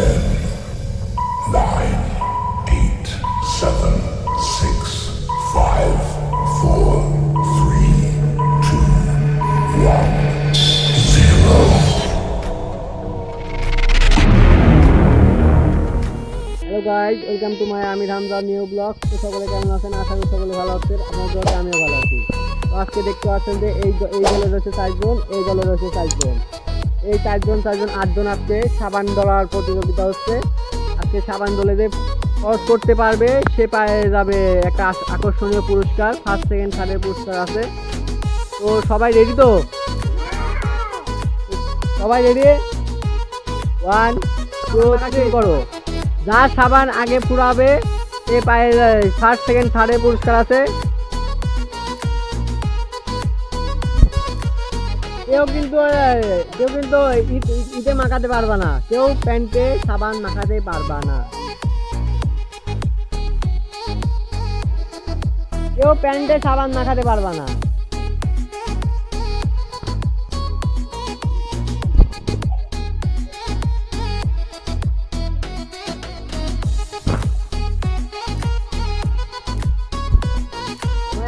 Ten, nine, eight, seven, six, five, four, three, two, one, zero. Hello guys welcome to my Amir Hamza new blog তো সকলে কেমন আছেন? আশা করি সকলে ভালো আছেন। আপনার জন্য আমিও ভালো আছি। আজকে দেখতে পাচ্ছেন যে এই এই দলে রয়েছে চারজন এই দলে রয়েছে চারজন এই চারজন চারজন আটজন আজকে সাবান দলার প্রতিযোগিতা হচ্ছে। আজকে সাবান দলে যে ক্রস করতে পারবে সে পায়ে যাবে একটা আকর্ষণীয় পুরস্কার। ফার্স্ট সেকেন্ড থার্ডের পুরস্কার আছে। তো সবাই রেডি তো? সবাই রেডি ওয়ান টু শুরু করো। যার সাবান আগে পুরাবে সে পায়ে ফার্স্ট সেকেন্ড থার্ডের পুরস্কার আছে। কেউ কিন্তু কেউ কিন্তু ইট- মাখাতে পারবা না। কেউ প্যান্টে সাবান মাখাতে পারবা না। কেউ প্যান্টে সাবান মাখাতে পারবা না।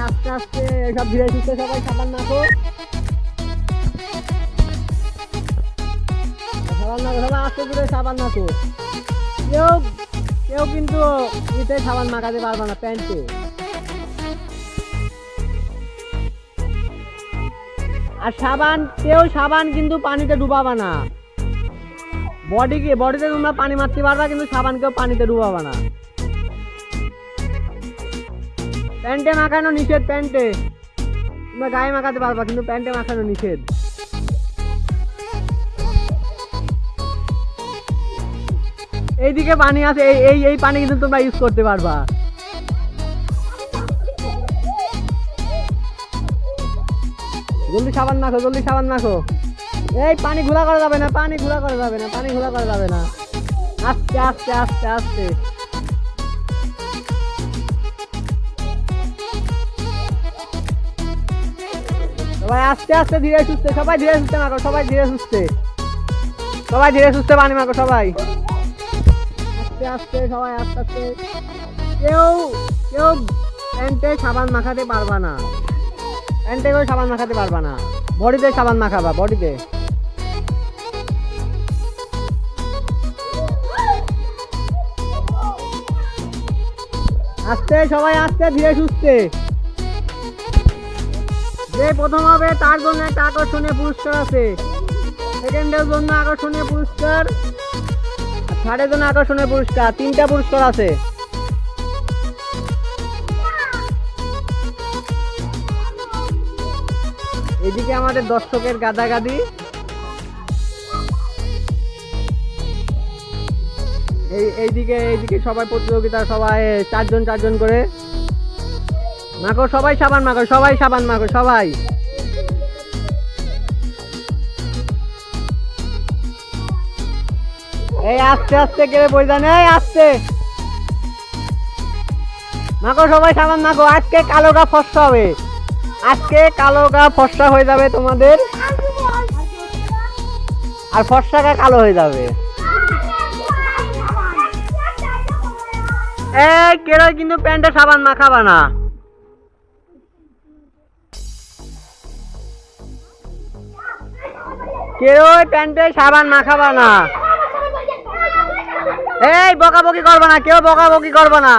আস্তে আস্তে সব ধীরে সবাই সাবান মাখো। সাবান কেউ কেউ কিন্তু সাবান মাখাতে পারবে না, প্যান্টে। আর সাবান কেউ সাবান কিন্তু পানিতে ডুবাবা না। বডিকে বডিতে তোমরা পানি মারতে পারবা, কিন্তু সাবান কেউ পানিতে ডুবাবা না। প্যান্টে মাখানো নিষেধ, প্যান্টে। তোমরা গায়ে মাখাতে পারবা, কিন্তু প্যান্টে মাখানো নিষেধ। এইদিকে পানি আছে, এই এই এই পানি কিন্তু তোমরা ইউজ করতে পারবা। জলদি সাবান মাখো, জলদি সাবান মাখো। এই, পানি ঘোলা করা যাবে না, পানি ঘোলা করা যাবে না, পানি ঘোলা করা যাবে না। আস্তে আস্তে আস্তে আস্তে। সবাই আস্তে আস্তে, ধীরে সুস্থে, সবাই ধীরে সুস্থে মাখো, সবাই ধীরে সুস্থে। সবাই ধীরে সুস্থে পানি মাখো, সবাই। আস্তে আস্তে, সবাই আস্তে আস্তে। কেউ কেউ প্যান্টে সাবান মাখাতে পারবা না। প্যান্টে করে সাবান মাখাতে পারবা না। বডিতে সাবান মাখাবা, বডিতে। সবাই আস্তে, ধীরে সুস্থে। যে প্রথম হবে, তার জন্য একটা আকর্ষণীয় পুরস্কার আছে। সেকেন্ডের জন্য আকর্ষণীয় পুরস্কার আর থার্ডের জন্য আকর্ষণীয় পুরস্কার, তিনটা পুরস্কার আছে। এদিকে আমাদের দর্শকের গাদাগাদি। এই এইদিকে এইদিকে সবাই প্রতিযোগিতা, সবাই চারজন চারজন করে। মাখো সবাই সাবান মাখো সবাই সাবান মাখো সবাই। এই আস্তে আস্তে কেড়ে পড়ে যান, এই আস্তে। মাখো সবাই সাবান মাখো আজকে কালো গা ফসা হবে। আজকে কালো গা ফসা হয়ে যাবে তোমাদের। আর ফসা গা কালো হয়ে যাবে। এই কেড়ে কিন্তু প্যান্টে সাবান মাখাবা না। কেউ প্যান্টে সাবান মাখাবা না। এই বকাবকি করবা না কেউ বকাবকি করবা না।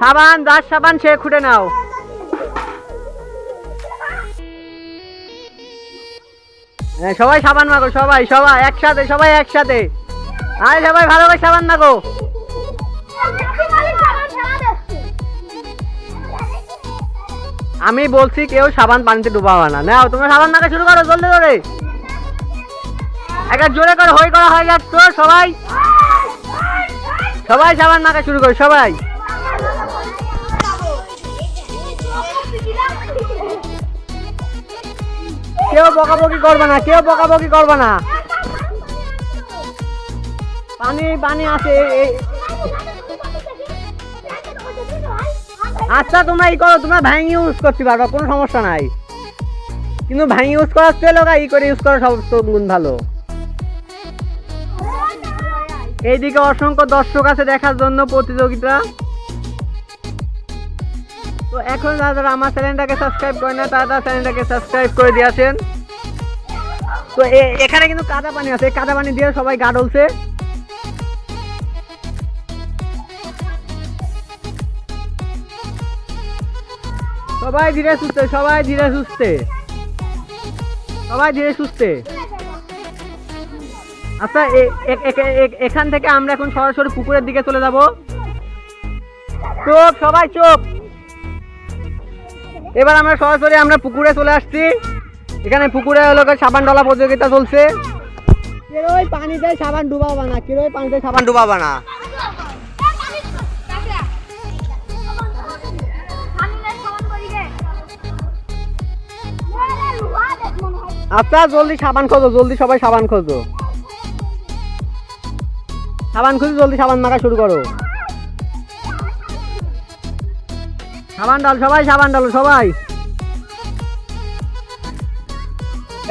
সাবান যার সাবান সে খুঁটে নাও। হ্যাঁ, সবাই সাবান মাখো সবাই সবাই একসাথে সবাই একসাথে। আরে সবাই ভালো করে সাবান মাখো আমি বলছি কেউ সাবান পানিতে ডুবাবা না। নাও তোমরা সাবান মাখা শুরু করো জলদি করে। একটা জোরে করে হই করা হয়ে যাচ্ছ সবাই। সবাই সাবান মাখা শুরু করো, সবাই। কেউ বকাবকি করবে না, কেউ বকাবকি করবে না। পানি পানি আছে আচ্ছা তোমরা ই করো, তোমরা ভ্যাং ইউজ করতে পারবা, কোনো সমস্যা নাই। কিন্তু ভ্যাং ইউজ করার চেয়ে লোক ই করে ইউজ করা সব গুণ ভালো। এইদিকে অসংখ্য দর্শক আছে দেখার জন্য প্রতিযোগিতা। তো এখন যারা আমার চ্যানেলটাকে সাবস্ক্রাইব করে না, তারা চ্যানেলটাকে সাবস্ক্রাইব করে দিয়েছেন তো এখানে কিন্তু কাদা পানি আছে কাদা পানি দিয়ে সবাই গা ডলছে। সবাই ধীরে সুস্থে, সবাই ধীরে সুস্থে। সবাই ধীরে সুস্থে। আচ্ছা এখান থেকে আমরা এখন সরাসরি পুকুরের দিকে চলে যাব। চোখ সবাই চোখ এবার আমরা সরাসরি আমরা পুকুরে চলে আসছি। এখানে পুকুরে হলো সাবান ডলা প্রতিযোগিতা চলছে। কেরোই পানিতে সাবান ডুবাবা না কেরোই পানিতে সাবান ডুবাবা না। আচ্ছা জলদি সাবান খোঁজো জলদি সবাই সাবান খোঁজো। সাবান খুঁজে জলদি সাবান মাখা শুরু করো। সাবান ডাল, সবাই সাবান ডালো, সবাই।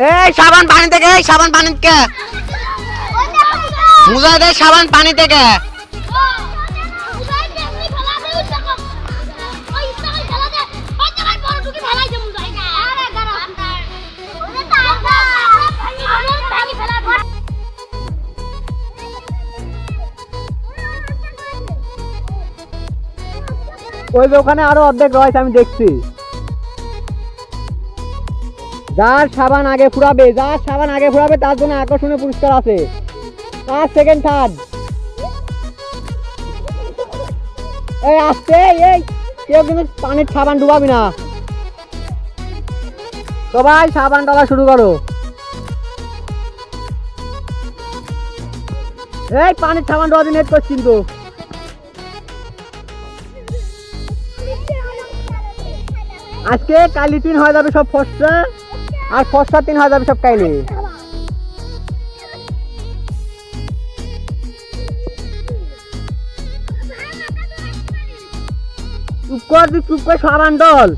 এই সাবান পানি থেকে, এই সাবান পানি থেকে। মুজা সাবান পানি থেকে। ওই যে ওখানে আরও অর্ধেক রয়েছে আমি দেখছি। যার সাবান আগে ফুরাবে যার সাবান আগে ফুরাবে তার জন্য আকর্ষণীয় পুরস্কার আছে। ফার্স্ট সেকেন্ড থার্ড এই আসছে এই, কেউ কিন্তু পানির সাবান ডুবাবি না। সবাই সাবান ডালা শুরু করো। এই পানির সাবান ডুবাবি নেট করছি কিন্তু। আজকে কালি তিন হয়ে যাবে সব ফসটা আর ফসটা তিন হয়ে যাবে সব কাইলি। চুপ কর, তুই চুপ করে সাবান ডল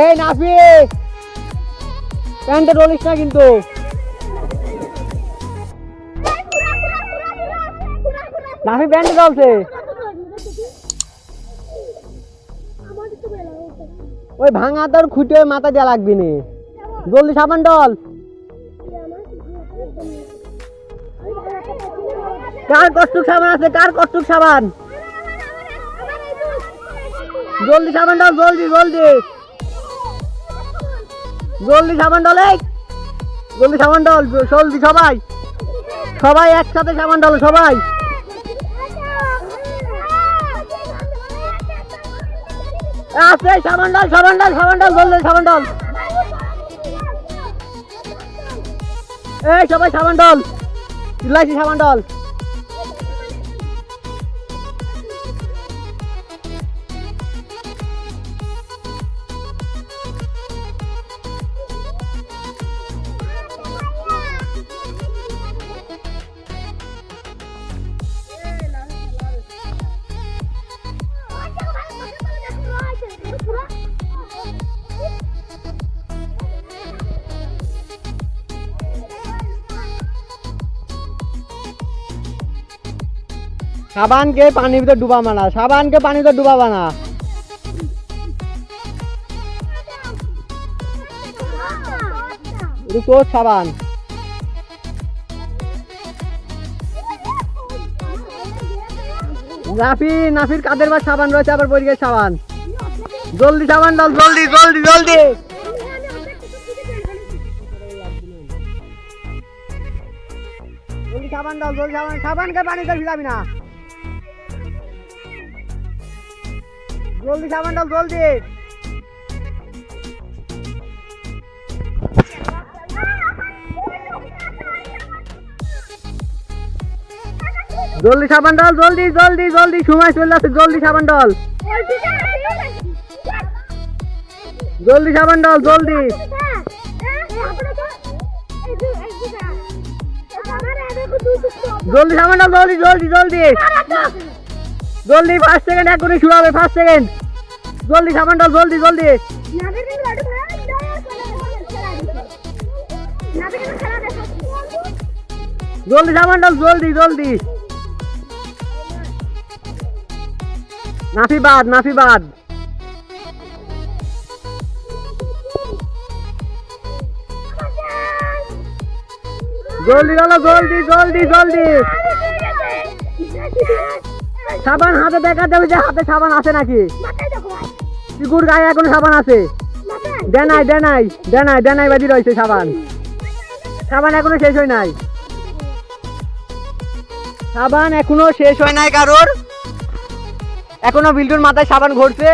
এই নাফি প্যান্টে ডলিস না কিন্তু। নাফি প্যান্টে ডলছে ওই ভাঙা তোর খুঁটে মাথা দেওয়া লাগবি নি। জলদি সাবান ডল। কার কষ্টুক সাবান আছে? কার কষ্টুক সাবান? জলদি সাবান ডল, জলদি জলদি। জলদি সাবান ডল। এই জলদি সাবান ডল, জলদি সবাই। সবাই একসাথে সাবান ডল, সবাই। আছে সাবান ডল সাবান ডল সাবান ডল, জলদি সাবান ডল। এই সবাই সাবান ডল। চিল্লাইছি সাবান ডল। সাবানকে পানির ভিতরে ডুবাবা না সাবানকে পানির ভিতরে ডুবাবা না এটা তোর সাবান। নাফি, নাফির কাদের বা সাবান রয়েছে? আবার পরিষ্কার সাবান। জলদি সাবান ডাল জলদি জলদি। জলদি সাবান ডাল, জলদি সাবান। সাবানকে পানিতে ভিজাবি না। জলদি সাবান ডাল জলদি। জলদি সাবান ডাল জলদি জলদি জলদি, সময় চলে আসছে, জলদি সাবান ডাল জলদি সাবান ডাল জলদি। জলদি সাবান ডাল জলদি জলদি জলদি। জলদি ফার্স্ট সেকেন্ড এখনই শুরু হবে ফার্স্ট সেকেন্ড জলদি ডাল জলদি জলদি। জলদি ডাল জলদি জলদি। নাফিবাদ নাফিবাদ। জলদি ডালো জলদি জলদি জলদি। সাবান হাতে দেখা যাবে যে হাতে সাবান আছে নাকি? চিকুর গায়ে এখন সাবান আছে? মাথায়। ডেনাই ডেনাই ডেনাই ডেনাই বাজি রয়েছে সাবান। সাবান এখনও শেষ হয় নাই। সাবান এখনও শেষ হয় নাই কারোর। এখনও বিল্টুর মাথায় সাবান ঘুরছে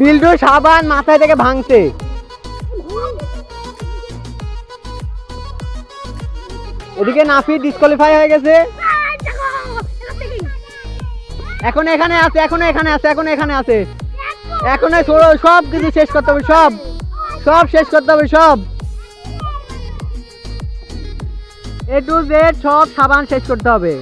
বিল্টু সাবান মাথায় থেকে ভাঙছে। এদিকে নাফি ডিসকোয়ালিফাই হয়ে গেছে। এখন এখানে আছে, এখন এখানে আছে, এখন এখানে আছে। এখন সব কিছু শেষ করতে হবে, সব। সব শেষ করতে হবে, সব। এ টু জেড সব সাবান শেষ করতে হবে।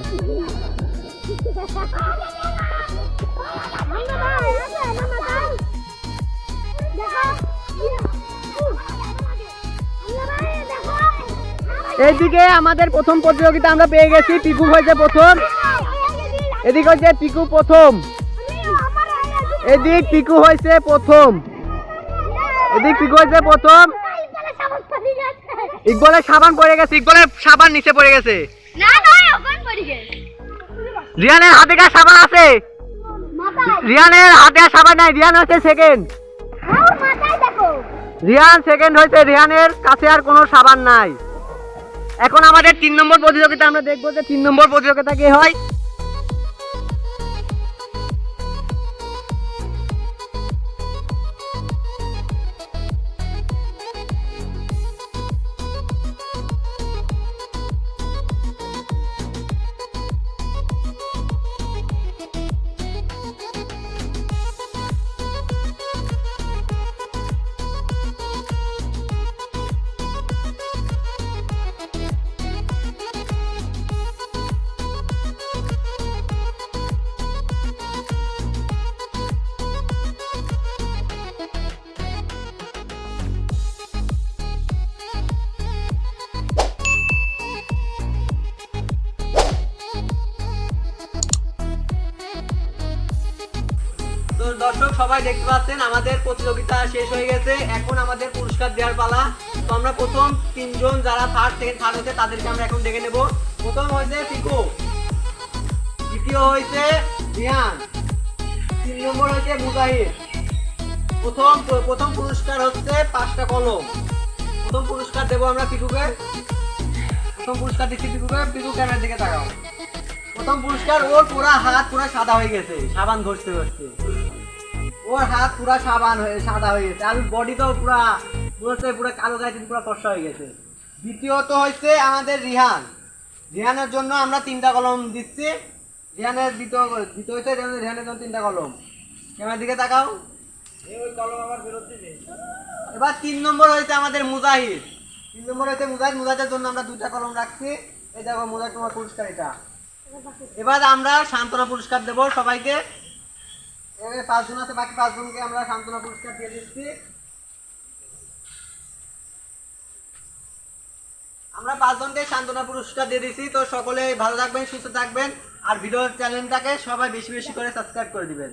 এইদিকে আমাদের প্রথম প্রতিযোগিতা আমরা পেয়ে গেছি, পিকু হয়েছে প্রথম। এদিকে হচ্ছে পিকু প্রথম। এদিক পিকু হয়েছে প্রথম। এদিক পিকু হয়েছে প্রথম। ইকবলের সাবান পড়ে গেছে ইকবলের সাবান নিচে পড়ে গেছে। রিয়ানের হাতে কার সাবান আছে? রিয়ানের হাতে আর সাবান নাই, রিয়ান হচ্ছে সেকেন্ড রিয়ান সেকেন্ড হয়েছে রিয়ানের কাছে আর কোনো সাবান নাই। এখন আমাদের তিন নম্বর প্রতিযোগিতা, আমরা দেখব যে তিন নম্বর প্রতিযোগিতা কে হয়? দর্শক, সবাই দেখতে পাচ্ছেন, আমাদের প্রতিযোগিতা শেষ হয়ে গেছে। এখন আমাদের পুরস্কার দেওয়ার পালা। তো আমরা প্রথম তিনজন যারা থার্ড সেকেন্ড থার্ড হয়েছে, তাদেরকে আমরা এখন দেখে নেব। প্রথম হয়েছে পিকু, দ্বিতীয় হয়েছে রিয়ান, তিন নম্বর হয়েছে মুজাহিদ প্রথম প্রথম পুরস্কার হচ্ছে পাঁচটা কলম। প্রথম পুরস্কার দেবো আমরা পিকুকে। প্রথম পুরস্কার দিচ্ছি পিকুকে। পিকু ক্যামেরার দিকে তাকাও। প্রথম পুরস্কার ওর পুরা হাত পুরা সাদা হয়ে গেছে। সাবান ঘষতে ঘষতে ওর হাত পুরো সাবান হয়ে সাদা হয়ে গেছে। আর বডিটাও পুরো পুরোতে পুরো কালো গায়ে পুরো ফর্সা হয়ে গেছে। দ্বিতীয়ত হচ্ছে আমাদের রিহান। রিহানের জন্য আমরা তিনটা কলম দিচ্ছি। রিহানের দ্বিতীয় দ্বিতীয় হচ্ছে রিহানের জন্য তিনটা কলম। ক্যামেরার দিকে তাকাও। এবার তিন নম্বর হয়েছে আমাদের মুজাহিদ। তিন নম্বর হয়েছে মুজাহিদ। মুজাহিদের জন্য আমরা দুইটা কলম রাখছি। এই দেখো মুজাহিদ তোমার পুরস্কার এটা। এবার আমরা সান্ত্বনা পুরস্কার দেবো সবাইকে। পাঁচজন আছে, বাকি পাঁচজনকে আমরা সান্ত্বনা পুরস্কার দিয়ে দিচ্ছি। আমরা পাঁচজনকে সান্ত্বনা পুরস্কার দিয়ে দিচ্ছি, তো সকলে ভালো থাকবেন, সুস্থ থাকবেন, আর ভিডিও চ্যানেলটাকে সবাই বেশি বেশি করে সাবস্ক্রাইব করে দিবেন।